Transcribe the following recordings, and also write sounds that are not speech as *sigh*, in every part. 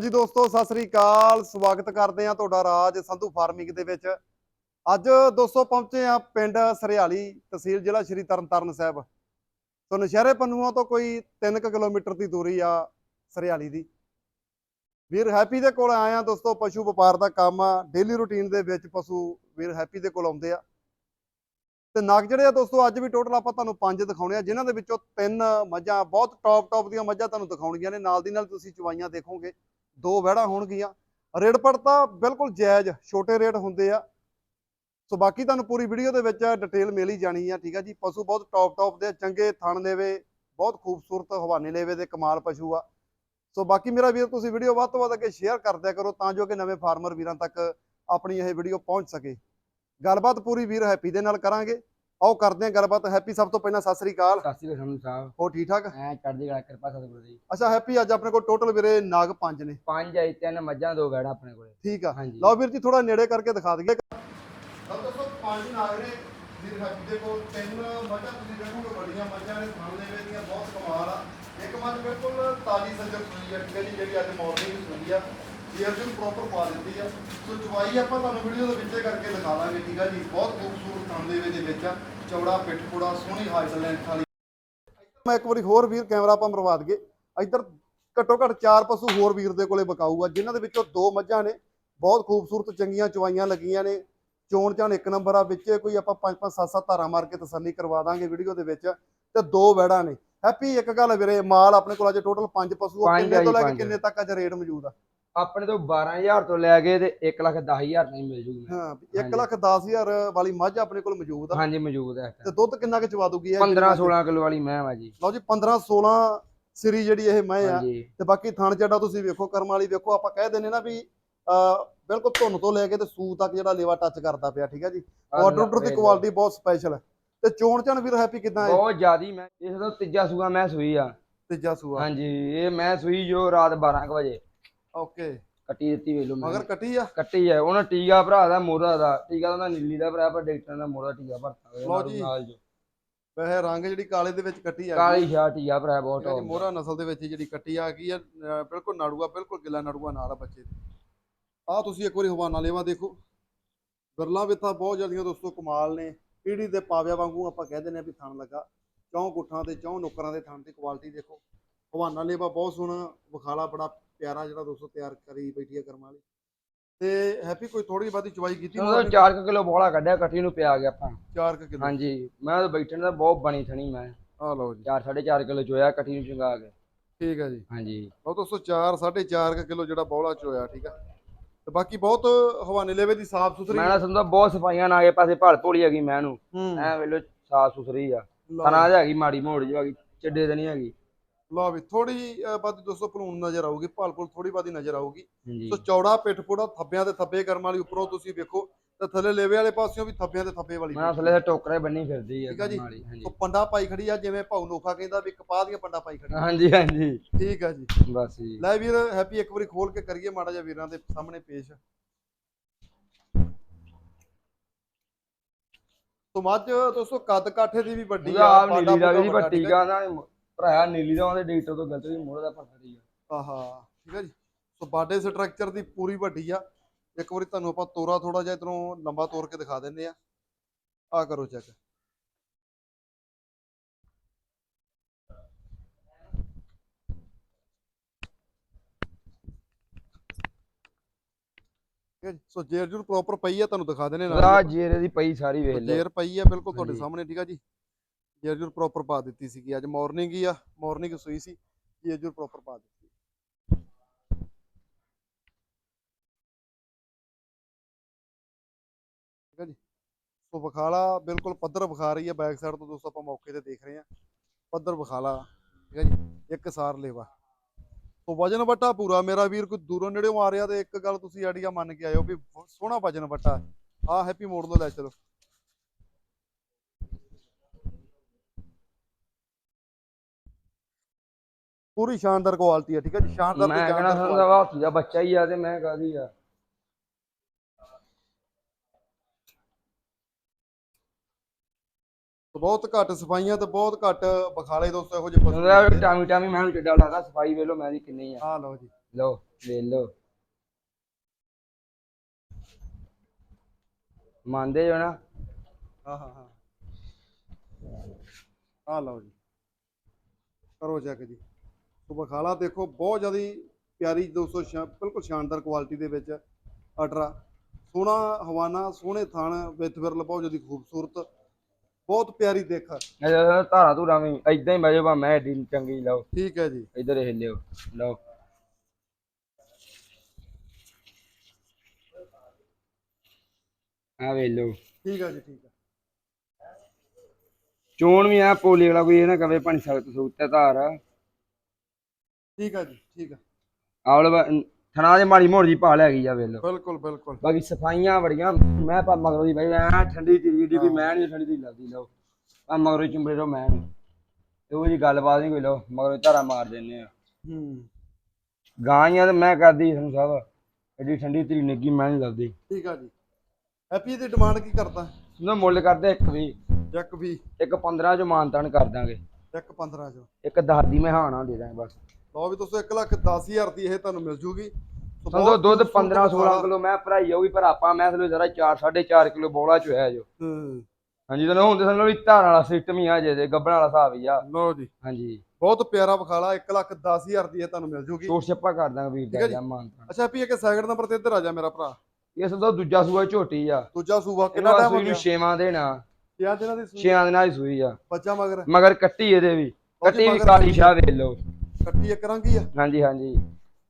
ਜੀ ਦੋਸਤੋ, ਸਤਿ ਸ੍ਰੀ ਅਕਾਲ। ਸਵਾਗਤ ਕਰਦੇ ਆ ਤੁਹਾਡਾ ਰਾਜ ਸੰਧੂ ਫਾਰਮਿੰਗ ਦੇ ਵਿੱਚ। ਅੱਜ ਦੋਸਤੋ ਪਹੁੰਚੇ ਆ ਪਿੰਡ ਸਰਿਆਲੀ ਤਹਿਸੀਲ ਜ਼ਿਲ੍ਹਾ ਸ਼੍ਰੀ ਤਰਨਤਾਰਨ ਸਾਹਿਬ। ਸੋ ਨਸ਼ਹਿਰੇ ਪੰਨੂਆਂ ਤੋਂ ਕੋਈ 3 ਕਿਲੋਮੀਟਰ ਦੀ ਦੂਰੀ ਆ ਸਰਿਆਲੀ ਦੀ। ਵੀਰ ਹੈਪੀ ਦੇ ਕੋਲ ਆਏ ਆ ਦੋਸਤੋ, ਪਸ਼ੂ ਵਪਾਰ ਦਾ ਕੰਮ ਆ। ਡੇਲੀ ਰੂਟੀਨ ਦੇ ਵਿੱਚ ਪਸ਼ੂ ਵੀਰ ਹੈਪੀ ਦੇ ਕੋਲ ਆਉਂਦੇ ਆ। ਤੇ ਨਗ ਜਿਹੜੇ ਆ ਦੋਸਤੋ, ਅੱਜ ਵੀ ਟੋਟਲ ਆਪਾਂ ਤੁਹਾਨੂੰ ਪੰਜ ਦਿਖਾਉਣੇ ਆ। ਜਿਨ੍ਹਾਂ ਦੇ ਵਿੱਚੋਂ ਤਿੰਨ ਮੱਝਾਂ, ਬਹੁਤ ਟੌਪ ਟੌਪ ਦੀਆਂ ਮੱਝਾਂ ਤੁਹਾਨੂੰ ਦਿਖਾਉਣੀਆਂ ਨੇ। ਨਾਲ ਦੀ ਨਾਲ ਤੁਸੀਂ ਚਵਾਈਆਂ ਦੇਖੋਗੇ। ਦੋ ਵਹਿੜਾਂ ਹੋਣਗੀਆਂ। ਰੇਟ ਪੜ ਤਾਂ ਬਿਲਕੁਲ ਜਾਇਜ਼ ਛੋਟੇ ਰੇਟ ਹੁੰਦੇ ਆ। ਸੋ ਬਾਕੀ ਤੁਹਾਨੂੰ ਪੂਰੀ ਵੀਡੀਓ ਦੇ ਵਿੱਚ ਡਿਟੇਲ ਮਿਲ ਹੀ ਜਾਣੀ ਆ ਠੀਕ ਆ ਜੀ। ਪਸ਼ੂ ਬਹੁਤ ਟੌਪ ਟੌਪ ਦੇ ਆ, ਚੰਗੇ ਥਣ ਦੇਵੇ ਬਹੁਤ ਖੂਬਸੂਰਤ ਹਵਾਨੇ ਲੇਵੇ ਦੇ ਕਮਾਲ ਪਸ਼ੂ ਆ। ਸੋ ਬਾਕੀ ਮੇਰਾ ਵੀਰ ਤੁਸੀਂ ਵੀਡੀਓ ਵੱਧ ਤੋਂ ਵੱਧ ਅੱਗੇ ਸ਼ੇਅਰ ਕਰ ਦਿਆ ਕਰੋ ਤਾਂ ਜੋ ਕਿ ਨਵੇਂ ਫਾਰਮਰ ਵੀਰਾਂ ਤੱਕ ਆਪਣੀ ਇਹ ਵੀਡੀਓ ਪਹੁੰਚ ਸਕੇ। ਗੱਲਬਾਤ ਪੂਰੀ ਵੀਰ ਹੈਪੀ ਦੇ ਨਾਲ ਕਰਾਂਗੇ। ਆਓ ਕਰਦੇ ਹਾਂ ਗੱਲਬਾਤ। ਹੈਪੀ ਸਭ ਤੋਂ ਪਹਿਲਾਂ ਸਤਿ ਸ੍ਰੀ ਅਕਾਲ। ਸਤਿ ਸ਼੍ਰੀ ਅਕਾਲ ਸਾਹਿਬ। ਹੋ ਠੀਕ ਠਾਕ? ਐ ਚੜ੍ਹਦੀ ਕਲਾ ਕਿਰਪਾ ਸਤਿਗੁਰੂ ਦੀ। ਅੱਛਾ ਹੈਪੀ ਅੱਜ ਆਪਣੇ ਕੋਲ ਟੋਟਲ ਵੀਰੇ ਨਾਗ ਪੰਜ ਨੇ। ਪੰਜ ਆਈ ਤਿੰਨ ਮੱਝਾਂ ਦੋ ਵੈੜਾ ਆਪਣੇ ਕੋਲੇ। ਠੀਕ ਆ। ਹਾਂਜੀ। ਲਓ ਵੀਰ ਜੀ ਥੋੜਾ ਨੇੜੇ ਕਰਕੇ ਦਿਖਾ ਦਈਏ। ਸਭ ਤੋਂ ਪੰਜ ਨਾਗ ਨੇ। ਵੀਰ ਹੈਪੀ ਦੇ ਕੋਲ ਤਿੰਨ ਮੱਝਾਂ ਤੁਸੀਂ ਦੇਖੋਗੇ ਵੱਡੀਆਂ ਮੱਝਾਂ ਨੇ ਥਣ ਦੇਵੇ ਦੀਆਂ ਬਹੁਤ ਕਮਾਲ ਆ। ਇੱਕ ਮੱਝ ਬਿਲਕੁਲ ਤਾਜੀ ਸੱਜਰ ਆ ਠੀਕ ਹੈ ਜੀ ਜਿਹੜੀ ਅੱਜ ਮਾਰਨਿੰਗ ਸੂਈ ਆ। ਜੇਰ ਨੂੰ ਪ੍ਰੋਪਰ ਪਾ ਦਿੱਤੀ ਆ। ਸੋ ਚਵਾਈ ਆਪਾਂ ਤੁਹਾਨੂੰ ਵੀਡੀਓ ਦੇ ਵਿੱਚੇ ਕਰਕੇ ਦਿਖਾ ਦਾਂਗੇ ਠੀਕ ਆ ਜੀ। ਬਹੁਤ ਖੂਬਸੂਰਤ ਦੇਵੇ ਦੇ ਵਿੱਚ ਆ। ਚੌੜਾ ਪਿੱਠ ਪੂੜਾ ਸੋਹਣੀ ਹਾਈਟ ਲੈਂਥ ਵਾਲੀ। ਮੈਂ ਇੱਕ ਵਾਰੀ ਹੋਰ ਵੀਰ ਕੈਮਰਾ ਆਪਾਂ ਮਰਵਾ ਦਈਏ। ਇੱਧਰ ਘੱਟੋ ਘੱਟ ਚਾਰ ਪਸ਼ੂ ਹੋਰ ਵੀਰ ਦੇ ਕੋਲੇ ਬਕਾਊ ਆ ਜਿਨ੍ਹਾਂ ਦੇ ਵਿੱਚੋਂ ਦੋ ਮੱਝਾਂ ਨੇ। ਬਹੁਤ ਖੂਬਸੂਰਤ ਚੰਗੀਆਂ ਚਵਾਈਆਂ ਲੱਗੀਆਂ ਨੇ। ਚੋਣ ਚਾਣ ਇੱਕ ਨੰਬਰ ਆ ਵਿੱਚ ਕੋਈ ਆਪਾਂ ਪੰਜ ਪੰਜ ਸੱਤ ਸੱਤ ਧਾਰਾਂ ਮਾਰ ਕੇ ਤਸੱਲੀ ਕਰਵਾ ਦਾਂਗੇ ਵੀਡੀਓ ਦੇ ਵਿੱਚ। ਤੇ ਦੋ ਵੈੜਾਂ ਨੇ। ਹੈਪੀ ਇੱਕ ਗੱਲ ਵੀਰੇ ਮਾਲ ਆਪਣੇ ਕੋਲ ਅੱਜ ਟੋਟਲ ਪੰਜ ਪਸ਼ੂ ਆ ਪੰਜ ਕਿੰਨੇ ਤੋਂ ਲੈ ਕੇ ਪੰਜ। ਕਿੰਨੇ ਤੱਕ ਅੱਜ ਰੇਟ ਮੌਜੂਦ ਆ? ਆਪਣੇ ਤੋਂ 12000 ਤੋਂ ਲੈ ਕੇ ਤੇ 1 ਲੱਖ 10000 ਨਹੀਂ ਮਿਲ ਜੂਗੀ। ਹਾਂ 1 ਹਾਂਜੀ। ਲੱਖ 10000 ਵਾਲੀ ਮੱਝ ਆਪਣੇ ਕੋਲ ਮੌਜੂਦ ਆ। ਹਾਂਜੀ ਮੌਜੂਦ ਹੈ ਤੇ ਦੁੱਧ ਕਿੰਨਾ ਕੁ ਚਵਾ ਦੂਗੀ ਇਹ 15 16 ਕਿਲੋ ਵਾਲੀ ਮੈਂ ਆ ਜੀ। ਲਓ ਜੀ 15 16 ਸਰੀ ਜਿਹੜੀ ਇਹ ਮੈਂ ਆ। ਤੇ ਬਾਕੀ ਥਣ ਜਿਹੜਾ ਤੁਸੀਂ ਵੇਖੋ ਕਰਮ ਵਾਲੀ ਵੇਖੋ ਆਪਾਂ ਕਹਿ ਦਿੰਨੇ ਨਾ ਵੀ ਬਿਲਕੁਲ ਧੁੰਨ ਤੋਂ ਲੈ ਕੇ ਤੇ ਸੂ ਤੱਕ ਜਿਹੜਾ ਲੇਵਾ ਟੱਚ ਕਰਦਾ ਪਿਆ ਠੀਕ ਹੈ ਜੀ? ਆਰਡਰ ਆਰਡਰ ਦੀ ਕੁਆਲਿਟੀ ਬਹੁਤ ਸਪੈਸ਼ਲ ਹੈ ਤੇ ਚੋਣ ਚਣ ਵੀਰ ਹੈਪੀ ਕਿਦਾਂ ਹੈ ਬਹੁਤ ਜ਼ਿਆਦੀ ਮੈਂ ਇਸ ਤੋਂ ਤੀਜਾ ਸੂਆ ਮੈਂ ਸੂਈ ਆ। ਤੀਜਾ ਸੂਆ। ਹਾਂਜੀ ਇਹ ਮੈਂ ਸੂਈ ਜੋ ਰਾਤ 12 ਕੁ ਵਜੇ। ਓਕੇ। ਕੱਟੀ ਦਿੱਤੀ ਵੇਲੋ ਮੈਂ। ਮਗਰ ਕੱਟੀ ਆ? ਕੱਟੀ ਹੈ ਉਹਨਾਂ ਟੀਕਾ ਭਰਾ ਦਾ ਮੋਰਾ ਦਾ। ਟੀਕਾ ਤਾਂ ਨੀਲੀ ਦਾ ਭਰਾ ਪਰ ਡਾਕਟਰ ਦਾ ਮੋਰਾ ਟੀਕਾ ਭਰਤਾ ਲਓ ਨਾਲ- ਜੀ। ਨਾਲ ਜੋ। ਵੈਸੇ ਰੰਗ ਜਿਹੜੀ ਕਾਲੇ ਦੇ ਵਿੱਚ ਕੱਟੀ ਆ ਕਾਲੀ ਸ਼ਾਹ ਟੀਕਾ ਭਰਾ ਬਹੁਤ ਜਿਹੜੀ top ਦਾ। ਮੋਹਰਾ ਨਸਲ ਦੇ ਵਿੱਚ ਜਿਹੜੀ ਕੱਟੀ ਆ ਗਈ ਆ ਅਹ ਬਿਲਕੁਲ ਨਾੜੂਆ ਬਿਲਕੁਲ ਗਿੱਲਾ ਨਾੜੂਆ ਨਾਲ ਆ ਬੱਚੇ ਦੇ। ਆ ਤੁਸੀਂ ਇੱਕ ਵਾਰੀ ਹਵਾਨਾ ਲੇਵਾ ਦੇਖੋ। ਗਰਲਾ ਵਿੱਥਾ ਬਹੁਤ ਜ਼ਿਆਦੀਆਂ ਦੋਸਤੋ ਕਮਾਲ ਨੇ। ਪੀੜੀ ਦੇ ਪਾਵਿਆ ਵਾਂਗੂ ਆਪਾਂ ਕਹਿ ਦਿੰਦੇ ਆ ਵੀ ਥਣ ਲੱਗਾ। ਚੌਂ ਗੁੱਠਾਂ ਤੇ ਚੌਂ ਨੁੱਕਰਾਂ ਦੇ ਥਣ ਦੀ ਕੁਆਲਿਟੀ ਦੇਖੋ। ਹਵਾਨਾ ਲੇਵਾ ਬਹੁਤ ਸੋਹਣਾ ਵਿਖਾਲਾ ਬੜਾ ਪਿਆਰਾ ਜਿਹੜਾ ਦੋਸਤੋ ਤਿਆਰ ਕਰੀ ਬੈਠੀ ਹੈ ਕਰਮ ਵਾਲੀ। ਤੇ ਹੈਪੀ ਕੋਈ ਥੋੜੀ ਬਾਦੀ ਚਵਾਈ ਕੀਤੀ ਉਹਦਾ 4 ਕਿਲੋ ਬੋਲਾ ਕੱਢਿਆ ਕੱਟੀ ਨੂੰ ਪਿਆ ਗਿਆ ਆਪਾਂ। 4 ਕਿਲੋ। ਹਾਂਜੀ ਮੈਂ ਤਾਂ ਬੈਠਣ ਦਾ ਬਹੁਤ ਬਣੀ ਥਣੀ ਮੈਂ। ਆ ਲਓ ਜੀ। 4 4.5 ਕਿਲੋ ਚੋਇਆ ਕੱਟੀ ਨੂੰ ਚੰਗਾ ਕੇ। ਠੀਕ ਹੈ ਜੀ। ਹਾਂਜੀ। ਉਹ ਦੋਸਤੋ 4 4.5 ਕਿਲੋ ਜਿਹੜਾ ਬੌਲਾ ਚ ਹੋਇਆ ਠੀਕ ਆ। ਤੇ ਬਾਕੀ ਬਹੁਤ ਹਵਾਨੇ ਲੇਵੇ ਦੀ ਸਾਫ਼ ਸੁਥਰੀ ਮੈਂ ਸਮਝਦਾ ਬਹੁਤ ਸਫਾਈਆਂ ਨਾ ਆਗੇ ਪਾਸੇ ਭਲ ਭੋਲੀ ਹੈਗੀ ਮੈਂ ਨੂੰ। ਐ ਵੇਲੋ ਸਾਫ਼ ਸੁਥਰੀ ਆ। ਤਨਾ ਹੈਗੀ ਮਾੜੀ ਮੋੜ ਜਿਹੀ ਹੈਗੀ ਚੱਡੇ ਤੇ ਨਹੀਂ ਹੈਗੀ। ਲਓ ਵੀ ਥੋੜੀ ਬਾਦੀ ਦੋਸਤੋ ਭਲੂਣ ਨਜ਼ਰ ਆਊਗੀ ਭਾਲ ਭੁਲ ਥੋੜੀ ਬਾਦੀ ਨਜ਼ਰ ਆਊਗੀ। ਸੋ ਚੌੜਾ ਪਿੱਠ ਪੂੜਾ ਥੱਬਿਆਂ ਤੇ ਥੱਬੇ ਕਰਮ ਵਾਲੀ ਉੱਪਰੋਂ ਤੁਸੀਂ ਵੇਖੋ ਤੇ ਥੱਲੇ ਲੇਵੇ ਵਾਲੇ ਪਾਸਿਓਂ ਵੀ ਥੱਬਿਆਂ ਤੇ ਥੱਬੇ ਵਾਲੀ ਮੈਂ ਥੱਲੇ ਟੋਕਰੇ ਬੰਨੀ ਫਿਰਦੀ ਆ ਠੀਕ ਆ ਜੀ। ਸੋ ਪੰਡਾ ਪਾਈ ਖੜੀ ਆ ਜਿਵੇਂ ਭਾਉ ਨੋਖਾ ਕਹਿੰਦਾ ਵੀ ਕਪਾਹ ਦੀਆਂ ਪੰਡਾ ਪਾਈ ਖੜੀ ਹਾਂਜੀ ਹਾਂਜੀ। ਠੀਕ ਆ ਜੀ। ਬਸ ਜੀ। ਲੈ ਵੀਰ ਹੈਪੀ ਇੱਕ ਵਾਰੀ ਖੋਲ ਕੇ ਕਰੀਏ ਮਾੜਾ ਜਿਹਾ ਵੀਰਾਂ ਦੇ ਸਾਹਮਣੇ ਪੇਸ਼। ਸੋ ਮੱਝ ਦੋਸਤੋ ਕੱਦ ਕਾਠੇ ਦੀ ਵੀ ਵੱਡੀ ਆਪ ਪਾਂਡਾ ਵੀ ਵੱਡਾ, ਆ ਟੀਕਾ ਨਾ ਭਰਾਇਆ ਨੀਲੀ ਦਾ ਉਹਦੇ ਡਾਕਟਰ ਤੋਂ ਗਲਤ ਵੀ ਮੋੜ ਦਾ ਭਰਤਾ ਦੀ ਆਹਾ ਠੀਕ ਹੈ ਜੀ। ਸੋ ਬਾਡੇ ਸਟਰਕਚਰ ਦੀ ਪੂਰੀ ਵੱਡੀ ਆ। ਇੱਕ ਵਾਰੀ ਤੁਹਾਨੂੰ ਆਪਾਂ ਤੋਰਾ ਥੋੜਾ ਜਿਹਾ ਇਧਰੋਂ ਲੰਬਾ ਤੋਰ ਕੇ ਦਿਖਾ ਦਿੰਦੇ ਆ। ਆ ਕਰੋ ਚੈੱਕ ਠੀਕ ਹੈ ਜੀ। ਸੋ ਜੇਰ ਜੂਰ ਪ੍ਰੋਪਰ ਪਈ ਆ ਤੁਹਾਨੂੰ ਦਿਖਾ ਦਿੰਦੇ ਨਾਲ। ਜੇਰੇ ਦੀ ਪਈ ਸਾਰੀ ਵੇਖ ਲੈ ਜੇਰ ਪਈ ਆ ਬਿਲਕੁਲ ਤੁਹਾਡੇ। ਸਾਹਮਣੇ ਠੀਕ ਆ ਜੀ। ਜੇਰ ਪ੍ਰੋਪਰ ਪਾ ਦਿੱਤੀ ਸੀਗੀ। ਅੱਜ ਮਾਰਨਿੰਗ ਹੀ ਆ ਮਾਰਨਿੰਗ ਸੂਈ ਸੀ ਜੇਰ ਪ੍ਰੋਪਰ ਪਾ ਦਿੱਤੀ। ਠੀਕ ਆ ਜੀ? ਸੋ ਬਖਾਲਾ ਬਿਲਕੁਲ ਪੱਧਰ ਵਿਖਾ ਰਹੀ ਹੈ ਬੈਕ ਸਾਈਡ ਤੋਂ ਦੋਸਤੋ ਆਪਾਂ ਮੌਕੇ ਤੇ ਦੇਖ ਰਹੇ ਹਾਂ ਪੱਧਰ ਬਖਾਲਾ ਠੀਕ ਹੈ ਜੀ? ਇੱਕ ਸਾਰ ਲੇਵਾ। ਸੋ ਵਜਨ ਵਟਾ ਪੂਰਾ, ਮੇਰਾ ਵੀਰ ਕੋਈ ਦੂਰੋਂ ਨੇੜਿਓਂ ਆ ਰਿਹਾ ਤੇ ਇੱਕ ਗੱਲ ਤੁਸੀਂ ਆਈਡੀਆ ਮੰਨ ਕੇ ਆਇਓ ਵੀ ਸੋਹਣਾ ਵਜਨ ਵਟਾ। ਆ ਹੈਪੀ ਮੋੜ ਤੋਂ ਲੈ ਚਲੋ। ਪੂਰੀ ਸ਼ਾਨਦਾਰ ਕੁਆਲਿਟੀ ਹੈ ਠੀਕ ਹੈ ਜੀ? ਸ਼ਾਨਦਾਰ ਮੈਂ ਤੇ ਜਾਨਦਾਰ ਸਮਝਦਾ quality। ਵਾ ਹਾਥੀ ਦਾ ਬੱਚਾ ਹੀ ਆ ਤੇ ਮੈਂ ਕਾਦੀ ਆ। ਤੇ ਬਹੁਤ ਘੱਟ ਸਫਾਈਆਂ ਤੇ ਬਹੁਤ ਘੱਟ ਬਖਾਲੇ ਦੋਸਤੋ ਇਹੋ ਜਿਹੇ ਪਸ਼ੂ ਉਹਦਾ ਆ। ਟਾਮੀ ਟਾਮੀ ਮੈਂ ਨੂੰ ਚੱਡਾ ਲਾਦਾ ਸਫ਼ਾਈ ਵੇਲੋ ਮੈਂ ਦੀ ਕਿੰਨੀ ਆ। ਆ ਲਓ ਜੀ। ਲਓ ਵੇਖ ਲਓ। ਮੰਨਦੇ ਹੋ ਨਾ? ਹਾਂ ਹਾਂ ਹਾਂ। ਆ ਲਓ ਜੀ। ਕਰੋ ਚੈੱਕ ਜੀ। ਸੋ ਬਖਾਲਾ ਦੇਖੋ ਬਹੁਤ ਜ਼ਿਆਦਾ ਪਿਆਰੀ 200 ਸ਼ਾ- ਬਿਲਕੁਲ ਸ਼ਾਨਦਾਰ ਕੁਆਲਿਟੀ ਦੇ ਵਿੱਚ ਅਟਰਾ ਸੋਹਣਾ ਹਵਾਨਾ ਸੋਹਣੇ ਥਣ ਵਿੱਚ ਵਿਰਲ ਬਹੁਤ ਜ਼ਿਆਦਾ ਖੂਬਸੂਰਤ ਬਹੁਤ ਪਿਆਰੀ ਦੇਖ। ਇਹ ਧਾਰਾ ਧੂਰਾ ਵੀ ਇਦਾਂ ਹੀ ਬਜੋ ਬਾ ਮੈਂ ਏਡੀ ਚੰਗੀ ਲਓ। ਠੀਕ ਹੈ ਜੀ। ਇਧਰ ਹਿੱਲਿਓ ਲਓ ਆ ਵੇਖ ਲਓ। ਠੀਕ ਹੈ ਜੀ ਠੀਕ ਹੈ। ਚੋਣ ਵੀ ਆ ਪੋਲੀ ਵਾਲਾ ਕੋਈ ਇਹ ਨਾ ਕਵੇ ਪਾਣੀ ਸਖਤ ਸੂਤ ਤੇ ਧਾਰ। ਠੀਕ ਹੈ ਜੀ ਠੀਕ ਹੈ ਆਵਲ ਥਣਾ ਦੇ ਮਾੜੀ ਮੋੜ ਦੀ ਭਾਲ ਹੈਗੀ ਆ ਵੇਖ ਲਓ ਬਿਲਕੁਲ ਬਿਲਕੁਲ। ਬਾਕੀ ਸਫਾਈਆਂ ਬੜੀਆਂ ਮੈਂ ਪਾ ਮਗਰੋਂ ਦੀ ਬਈ ਐ ਠੰਡੀ ਤੀਰੀ ਦੀ ਕੋਈ ਮੈਂ ਨਹੀਂ ਠੰਡੀ ਦੀ ਲੱਗਦੀ ਲਓ। ਆ ਮਗਰੋਂ ਚੁੰਬੜੇ ਰੋ ਮੈਂ ਨਹੀਂ ਇਹੋ ਜੀ ਗੱਲਬਾਤ ਨਹੀਂ ਕੋਈ ਲਓ ਮਗਰੋਂ ਧਾਰਾ ਮਾਰ ਦਿੰਨੇ ਆ। ਹੂੰ। ਗਾਂਆਂ ਤੇ ਮੈਂ ਕਰਦੀ ਸਾਨੂੰ ਸਭ। ਐਡੀ ਠੰਡੀ ਤੀਰੀ ਨਿੱਗੀ ਮੈਂ ਨਹੀਂ ਲੱਗਦੀ। ਠੀਕ ਹੈ ਜੀ। ਹੈਪੀ ਦੀ ਡਿਮਾਂਡ ਕੀ ਕਰਦਾ? ਉਹਦਾ ਮੁੱਲ ਕਰਦੇ ਇੱਕ ਵੀ। ਇੱਕ ਵੀ। ਇੱਕ 15 ਚ ਮਾਨਤਾਨ ਕਰ ਦਾਂਗੇ। ਇੱਕ 15 ਜੋ ਇੱਕ 10 ਦੀ ਮੈਂ ਹਾਣਾ ਦੇ ਦਾਂਗੇ ਬਸ। ਲਓ ਵੀ ਦੋਸਤੋ 1 ਲੱਖ 10000 ਦੀ ਇਹ ਤੁਹਾਨੂੰ ਮਿਲ ਜੂਗੀ। ਸੰਦੋ ਦੁੱਧ ਖੂਬਸੂਰਤ 15 16 ਬਖਾਲਾ। ਕਿਲੋ ਮੈਂ ਭਰਾਈ ਹੋਊਗੀ ਪਰ ਆਪਾਂ ਮੈਂ ਥਲੇ ਜ਼ਰਾ 4 4.5 ਕਿਲੋ ਬੋਲਾ ਚ ਹੋਇਆ ਜੋ। ਹੂੰ। ਹਾਂਜੀ ਤਾਂ ਹੁੰਦੇ ਸਾਨੂੰ ਵੀ ਧਾਰਾਂ ਵਾਲਾ ਸਿਸਟਮ ਹੀ ਆ ਜੇ ਤੇ ਗੱਬਣ ਵਾਲਾ ਹਿਸਾਬ ਹੀ ਆ। ਲਓ ਜੀ। ਹਾਂਜੀ। ਬਹੁਤ ਪਿਆਰਾ ਬਖਾਲਾ 1 ਲੱਖ 10000 ਦੀ ਇਹ ਤੁਹਾਨੂੰ ਮਿਲ ਜੂਗੀ। ਛੋਟ ਛੱਪਾ ਕਰ ਦਾਂਗੇ ਵੀਰ ਦਾ ਜੀ। ਜਾਂ ਮਾਨਤਾਨ ਅੱਛਾ ਹੈਪੀ ਇੱਕ ਸੈਕਿੰਡ ਨੰਬਰ ਤੇ ਇੱਧਰ ਆ ਜਾ ਮੇਰਾ ਭਰਾ। ਇਸ ਦਾ ਦੂਜਾ ਸੂਆ ਝੋਟੀ ਆ। ਦੂਜਾ ਸੂਬਾ ਕਿੰਨਾ ਇਹਨੂੰ ਟਾਈਮ ਹੋ ਗਿਆ? ਨੂੰ ਛੇਵਾਂ ਦੇਣਾ ਛਿਆ ਦਿਨਾਂ ਦੀ ਸੂਈ। ਛੇਆਂ ਦਿਨਾਂ ਦੀ ਸੂਈ ਆ। ਬੱਚਾ ਮਗਰ। ਮਗਰ ਕੱਟੀ ਇਹਦੇ ਵੀ। ਜੀ ਕੱਟੀ ਵੀ ਕਾਲੀ ਸ਼ਾਹ ਵੇਖ ਲਓ। ਕੱਟੀ ਇੱਕ ਰੰਗੀ ਆ। ਹਾਂਜੀ ਹਾਂਜੀ।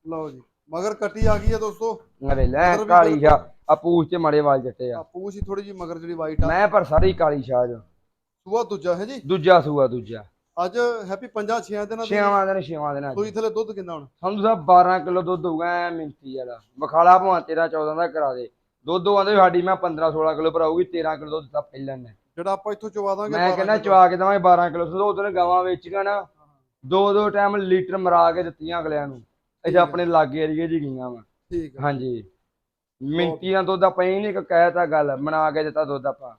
ਲਓ ਜੀ ਮਗਰ ਕੱਟੀ ਆ ਗਈ ਆ ਦੋਸਤੋ। ਵੇਖ ਲੈ ਮਗਰ ਵੀ ਕਾਲੀ ਸ਼ਾਹ ਆ ਪੂਛ ਤੇ ਮੜੇ ਵਾਲ ਜੱਟੇ ਆ। ਆ ਪੂਛ ਹੀ ਥੋੜੀ ਜੀ ਮਗਰ ਜਿਹੜੀ ਵਾਈਟ ਆ। ਮੈਂ ਪਰ ਸਾਰੀ ਕਾਲੀ ਸ਼ਾਹ ਜੋ। ਸੂਆ ਦੂਜਾ ਹੈ ਜੀ? ਦੂਜਾ ਸੂਆ ਦੂਜਾ। ਅੱਜ ਹੈਪੀ ਪੰਜਾਂ ਛਿਆਂ ਦਿਨਾਂ ਦੀ ਛੇਵਾਂ ਦਿਨ ਛੇਵਾਂ ਦਿਨ ਅੱਜ ਸੂਈ ਥਲੇ ਦੁੱਧ ਕਿੰਨਾ ਹੁਣ? ਸਾਨੂੰ ਤਾਂ 12 ਕਿਲੋ ਦੁੱਧ ਹੋਊਗਾ ਐ ਮਿੰਤੀ ਵਾਲਾ ਬਖਾਲਾ ਭਾਵੇਂ 13 14 ਦਾ ਕਰਾ ਦੇ। ਦੁੱਧ ਆਂਦੇ ਸਾਡੀ ਮੈਂ 15 16 ਕਿਲੋ ਭਰਾਊਗੀ 13 ਕਿਲੋ ਦੁੱਧ ਤਾਂ ਪਹਿਲਾਂ ਨੇ। ਜਿਹੜਾ ਆਪਾਂ ਇੱਥੋਂ ਚਵਾ ਦਾਂਗੇ ਮੈਂ 12 ਕਹਿੰਦਾ ਕਿਲੋ। ਚਵਾ ਕੇ ਦਵਾਂਗੇ 12 ਕਿਲੋ। ਦੁੱਧ ਉਦੋਂ ਗਾਵਾਂ ਵੇਚੀਆਂ ਨਾ ਦੋ ਦੋ ਟਾਈਮ ਲੀਟਰ ਮਰਾ ਕੇ ਦਿੱਤੀਆਂ ਅਗਲਿਆਂ ਨੂੰ। ਇਹ ਆਪਣੇ ਲਾਗੇ ਏਰੀਏ 'ਚ ਗਈਆਂ ਵਾ। ਠੀਕ ਹੈ। ਹਾਂਜੀ। ਨਾਲ ਦੁੱਧ ਆਪਾਂ ਇਹ ਨਹੀਂ ਕਿ ਕਹਿਤਾ ਗੱਲ ਬਣਾ ਕੇ ਦਿੱਤਾ ਦੁੱਧ ਆਪਾਂ।